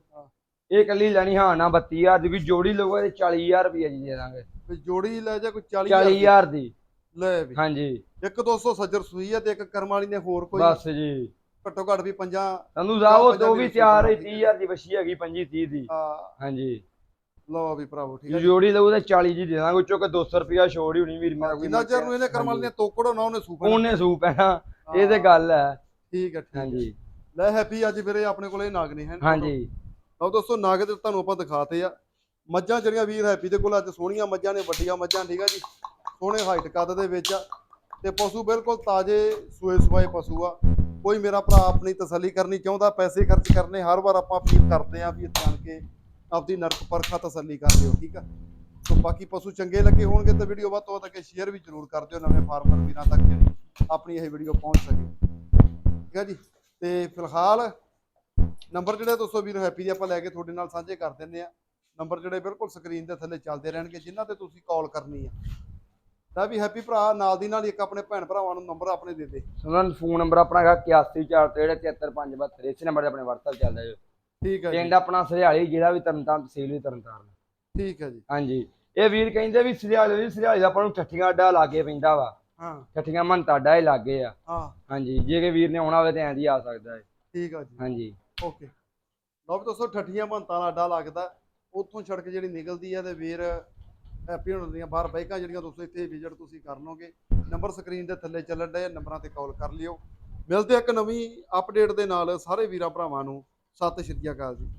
ਇਹ ਕੱਲੀ ਲੈਣੀ ਹਾਂ ਨਾ 32000 ਦੀ ਕੋਈ ਜੋੜੀ ਲਊਗਾ ਤੇ 40000 ਰੁਪਇਆ ਜੀ ਦੇ ਦਾਂਗੇ। ਜੋੜੀ ਲੈ ਜਾ ਕੋਈ 40 40000 ਦੀ? ਲੈ ਵੀ। ਹਾਂਜੀ। ਇੱਕ 200 ਸੱਜਰ ਸੂਈ ਆ ਤੇ ਇੱਕ ਕਰਮ ਵਾਲੀ ਨੇ ਹੋਰ ਕੋਈ? ਬਸ ਜੀ। ਘੱਟੋ ਘੱਟ ਵੀ ਪੰਜਾਂ ਸੰਧੂ ਸਾਹਿਬ ਉਹ ਪੰਜਾਂ ਦੋ ਵੀ ਤਿਆਰ ਦਿੱਤੀ 30000 ਦੀ ਵਛੀ ਹੈਗੀ 25 30 ਦੀ। ਹਾਂਜੀ। ਲਓ ਵੀ ਭਰਾਵੋ ਠੀਕ ਹੈ ਜੀ। ਜੋੜੀ ਲਊ ਤੇ 40 ਦੀ ਦੇ ਦਾਂਗੇ ਚੁੱਕ 200 ਰੁਪਇਆ ਛੋੜ ਹੀ ਹੋਣੀ ਵੀਰ ਮੇਰਾ ਕੋਈ ਚਿਰ ਨੂੰ ਇਹਨੇ ਕਰਮ ਵਾਲੀ ਨੇ ਤੋਕੜੋ ਨਾ ਉਹਨੇ ਸੂਪਾ ਉਹਨੇ ਸੂਪ ਹੈ ਇਹ ਤੇ ਗੱਲ ਹੈ। ਠੀਕ ਹੈ ਠੀਕ ਹੈ। ਹਾਂਜੀ। ਲੈ ਹੈਪੀ ਅੱਜ ਵੀਰੇ ਆਪਣੇ ਕੋਲੇ ਨਾਗ ਨੇ ਹਨ ਹਾਂਜੀ। ਲਓ ਦੋਸਤੋ, ਨਾਗ ਤੇ ਤੁਹਾਨੂੰ ਆਪਾਂ ਦਿਖਾਤੇ ਆ। ਮੱਝਾਂ ਜਿਹੜੀਆਂ ਵੀਰ ਹੈਪੀ ਦੇ ਕੋਲ ਅੱਜ ਸੋਹਣੀਆਂ ਮੱਝਾਂ ਨੇ, ਵੱਡੀਆਂ ਮੱਝਾਂ, ਠੀਕ ਆ ਜੀ? ਸੋਹਣੇ ਹਾਈਟ ਕੱਦ ਦੇ ਵਿੱਚ ਆ। ਤੇ ਪਸ਼ੂ ਬਿਲਕੁਲ ਤਾਜ਼ੇ ਸੂਏ ਸਵਾਏ ਪਸ਼ੂ ਆ। ਕੋਈ ਮੇਰਾ ਭਰਾ ਆਪਣੀ ਤਸੱਲੀ ਕਰਨੀ ਚਾਹੁੰਦਾ, ਪੈਸੇ ਖਰਚ ਕਰਨੇ, ਹਰ ਵਾਰ ਆਪਾਂ ਅਪੀਲ ਕਰਦੇ ਆ ਵੀ ਇੱਥੇ ਆਣ ਕੇ ਆਪਦੀ ਨਰਕ ਪਰਖਾ ਤਸੱਲੀ ਕਰ ਲਿਓ, ਠੀਕ ਆ? ਸੋ ਬਾਕੀ ਪਸ਼ੂ ਚੰਗੇ ਲੱਗੇ ਹੋਣਗੇ ਤਾਂ ਵੀਡੀਓ ਵੱਧ ਤੋਂ ਵੱਧ ਅੱਗੇ ਸ਼ੇਅਰ ਵੀ ਜ਼ਰੂਰ ਕਰ ਦਿਓ, ਨਵੇਂ ਫਾਰਮਰ ਵੀਰਾਂ ਤੱਕ ਜਿਹੜੀ ਆਪਣੀ ਇਹ ਵੀਡੀਓ ਪਹੁੰਚ ਸਕੇ। ਠੀਕ ਆ ਜੀ? ਤੇ ਫਿਲਹਾਲ ਨੰਬਰ ਜਿਹੜੇ ਦੋਸਤੋ ਵੀਰ ਹੈਪੀ ਦੇ ਆਪਾਂ ਲੈ ਕੇ ਤੁਹਾਡੇ ਨਾਲ ਸਾਂਝੇ ਕਰ ਦਿੰਦੇ ਆ ਨੰਬਰ ਜਿਹੜੇ ਬਿਲਕੁਲ ਸਕਰੀਨ ਦੇ ਥੱਲੇ ਚੱਲਦੇ ਰਹਿਣਗੇ ਜਿਨ੍ਹਾਂ ਤੇ ਤੁਸੀਂ ਕਾਲ ਕਰਨੀ ਆ। ਤਾਂ ਵੀ ਹੈਪੀ ਭਰਾ ਨਾਲ ਦੀ ਨਾਲ ਇੱਕ ਆਪਣੇ ਭੈਣ ਭਰਾਵਾਂ ਨੂੰ ਨੰਬਰ ਆਪਣੇ ਦੇ ਦੇ। ਉਹਨਾਂ ਦਾ ਫੋਨ ਨੰਬਰ ਆਪਣਾ ਹੈਗਾ 8143735572 ਇਸੇ ਨੰਬਰ ਤੇ ਆਪਣੇ WhatsApp ਚੱਲਦਾ ਹੈ ਠੀਕ ਹੈ ਜੀ। ਪਿੰਡ ਆਪਣਾ ਸਰਿਆਲੀ ਜਿਹੜਾ ਵੀ ਤਰਨਤਾਰਨ ਤਹਿਸੀਲ ਵੀ ਤਰਨਤਾਰਨ। ਠੀਕ ਹੈ ਜੀ। ਹਾਂਜੀ। ਇਹ ਵੀਰ ਕਹਿੰਦੇ ਵੀ ਸਰਿਆਲੇ ਦੀ ਸਰਿਆਲੇ ਦਾ ਆਪਾਂ ਨੂੰ ਠੱਠੀਆਂ ਅੱਡਾ ਲਾਗੇ ਪੈਂਦਾ ਵਾ। ਹਾਂ। ਠੱਠੀਆਂ ਮਨ ਤੁਹਾਡਾ ਹੀ ਲਾਗੇ ਆ। ਹਾਂ। ਹਾਂਜੀ। ਜੇ ਕਿ ਵੀਰ ਨੇ ਆਉਣਾ ਹੋਵੇ ਤੇ ਐਂ ਦੀ ਆ ਸਕਦਾ ਹੈ ਠੀਕ ਆ ਜੀ। ਹਾਂਜੀ। ਓਕੇ। ਲਓ ਵੀ ਦੋਸਤੋ, ਠੱਠੀਆਂ ਮੰਤਾਂ ਦਾ ਅੱਡਾ ਲੱਗਦਾ। ਉੱਥੋਂ ਸੜਕ ਜਿਹੜੀ ਨਿਕਲਦੀ ਹੈ ਤੇ ਵੀਰ ਹੈਪੀ ਹੋਣ ਦੀਆਂ ਬਾਹਰ ਬਾਈਕਾਂ ਜਿਹੜੀਆਂ ਦੋਸਤੋ, ਇੱਥੇ ਵਿਜ਼ਿਟ ਤੁਸੀਂ ਕਰ ਲਓਗੇ। ਨੰਬਰ ਸਕਰੀਨ ਦੇ ਥੱਲੇ ਚੱਲਣ ਡਏ ਨੰਬਰਾਂ ਤੇ ਕਾਲ ਕਰ ਲਿਓ। ਮਿਲਦੇ ਆ ਇੱਕ ਨਵੀਂ ਅਪਡੇਟ ਦੇ ਨਾਲ। ਸਾਰੇ ਵੀਰਾਂ ਭਰਾਵਾਂ ਨੂੰ ਸਤਿ ਸ਼੍ਰੀ ਅਕਾਲ ਜੀ।